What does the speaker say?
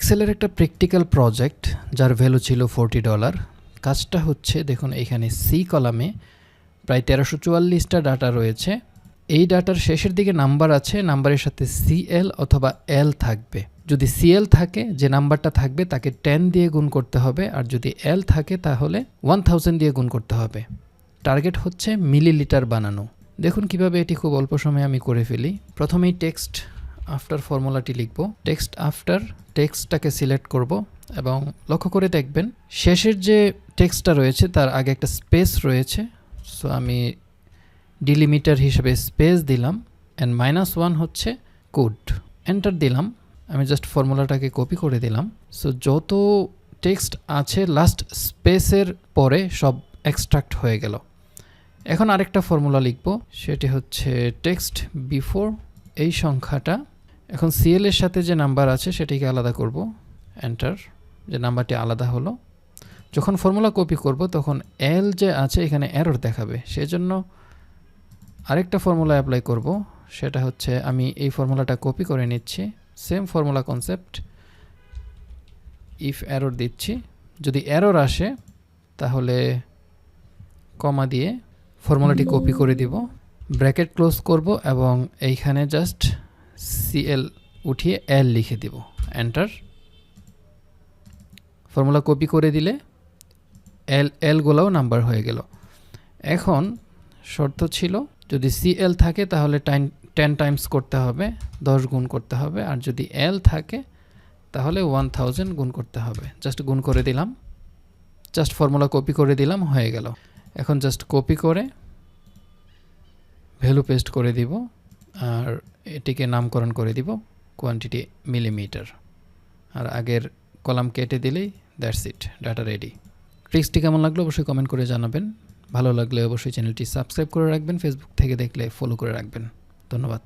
এক্সেলের একটা practical project যার value ছিল ফোরটি ডলার কাজটা হচ্ছে, দেখুন, এখানে সি কলামে প্রায় তেরোশো চুয়াল্লিশটা ডাটা রয়েছে। এই ডাটার শেষের দিকে নাম্বার আছে নাম্বারের সাথে সিএল অথবা এল থাকবে। যদি সিএল থাকে, যে নাম্বারটা থাকবে, তাকে টেন দিয়ে গুণ করতে হবে। আর যদি এল থাকে, তাহলে ওয়ান থাউজেন্ড দিয়ে গুণ করতে হবে। টার্গেট হচ্ছে মিলিলিটার বানানো। দেখুন, কীভাবে এটি খুব অল্প সময়ে আমি করে ফেলি। প্রথমেই টেক্সট আফটার ফর্মুলাটি লিখব। টেক্সট আফটার টেক্সটটাকে সিলেক্ট করব এবং লক্ষ্য করে দেখবেন, শেষের যে টেক্সটটা রয়েছে তার আগে একটা স্পেস রয়েছে। সো আমি ডিলিমিটার হিসেবে স্পেস দিলাম অ্যান্ড মাইনাস ওয়ান হচ্ছে কোড এন্টার দিলাম। আমি জাস্ট ফর্মুলাটাকে কপি করে দিলাম। সো যত টেক্সট আছে লাস্ট স্পেসের পরে সব এক্সট্রাক্ট হয়ে গেল। এখন আরেকটা ফর্মুলা লিখব। সেটি হচ্ছে টেক্সট বিফোর এই সংখ্যাটা। এখন সিএল এর সাথে যে নাম্বার আছে সেটিকে আলাদা করব এন্টার যে নাম্বারটি আলাদা হলো। যখন ফর্মুলা কপি করব, তখন এল যে আছে এখানে এরর দেখাবে। সেজন্য আরেকটা ফর্মুলা অ্যাপ্লাই করব, সেটা হচ্ছে আমি এই ফর্মুলাটা কপি করে নিচ্ছি। Same formula concept if error দিচ্ছি। যদি এরর আসে, তাহলে কমা দিয়ে ফর্মুলাটি কপি করে দিব। ব্র্যাকেট ক্লোজ করব এবং এইখানে জাস্ট সিএল উঠিয়ে এল লিখে দিব। এন্টার ফর্মুলা কপি করে দিলে এল এলগুলোও নাম্বার হয়ে গেল। এখন শর্ত ছিল, যদি সিএল থাকে তাহলে টাইম টেন টাইমস করতে হবে, দশ গুণ করতে হবে। আর যদি এল থাকে তাহলে ওয়ান থাউজেন্ড গুণ করতে হবে। জাস্ট গুণ করে দিলাম। জাস্ট ফর্মুলা কপি করে দিলাম, হয়ে গেল। এখন জাস্ট কপি করে ভ্যালু পেস্ট করে দিব। আর এটিকে নামকরণ করে দিব কোয়ান্টিটি মিলিমিটার আর আগের কলাম কেটে দিলেই দ্যাটস ইট ডাটা রেডি ট্রিক্সটি কেমন লাগল অবশ্যই কমেন্ট করে জানাবেন। ভালো লাগলে অবশ্যই চ্যানেলটি সাবস্ক্রাইব করে রাখবেন ফেসবুক থেকে দেখলে ফলো করে রাখবেন। ধন্যবাদ।